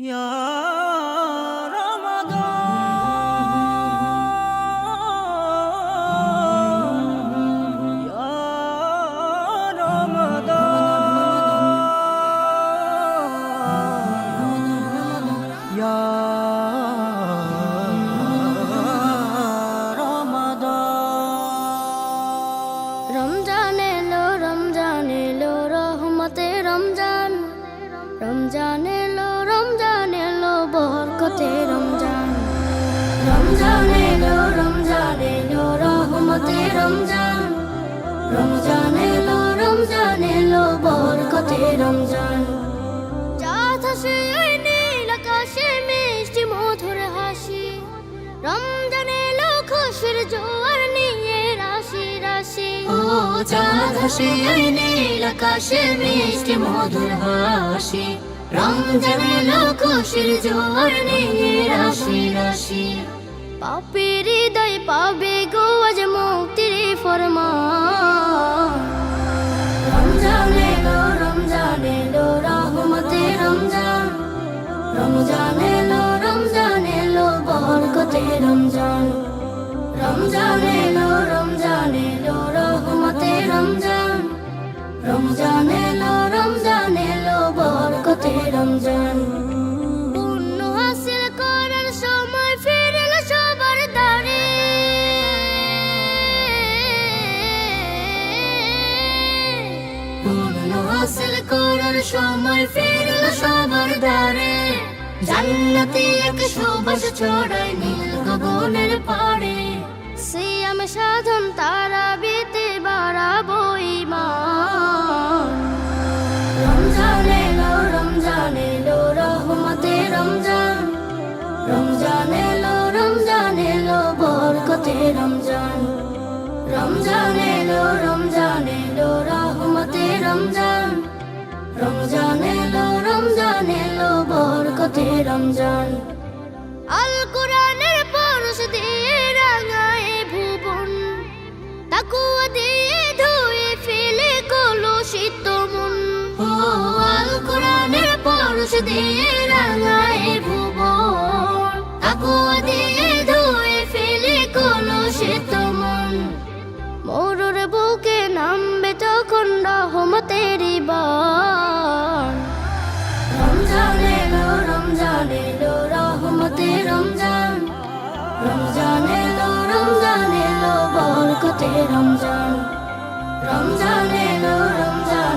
রমজান এলো রমজান এলো রহমতে রমজান। রমজান এলো বরকতে রমজান। রমজান এলো রমজান এলো, রহমতে রমজান। রমজান এলো রমজান এলো, বরকতে রমজান। চাঁদ হাসে ওই নীল আকাশে, মিষ্টি মধুর হাসি। রমজান এলো, খুশির জোয়ার নিয়ে রাশি রাশি। ও চাঁদ নীল আকাশে, মিষ্টি মধুর হাসি। রমজান এলো খুশির জোয়ার নিয়ে রাশি রাশি পাপের হৃদয় পাবে গো আজ মুক্তির ফরমান। রমজান এলো রমজান এলো রহমতে রমজান। রমজান এলো রমজান এলো বরকতে রমজান। রমজান এলো রমজান এলো রহমতে রমজান। রমজান সময় ফিরল সবার দ্বারে। জান্নাতি এক সুবাস ছড়ায় নীল গগনের পাড়ে। সিয়াম সাধন তারা বিতে বাড়াবো ইমান। রমজান এলো রমজান এলো, রহমতে রমজান। রমজান এলো রমজান এলো, বরকতে রমজান। রমজান এলো রমজান এলো, রহমতে রমজান। রমজান এলো রমজান এলো বরকতে রমজান। আল কোরআনের পরশ দিয়ে রাঙায় ভুবন। তাকুয়া দিয়ে ধুয়ে ফেলে কলুষিত মন। ও আল কোরআনের পরশ দিয়ে রাঙায় ভুবন। তাকুয়া দিয়ে ধুয়ে ফেলে কলুষিত মন। মরুর বুকে নামবে তখন রহমতের বান রমজান এলো রমজান এলো রহমতে রমজান। রমজান এলো রমজান এলো বরকতে রমজান। রমজান এলো রমজান।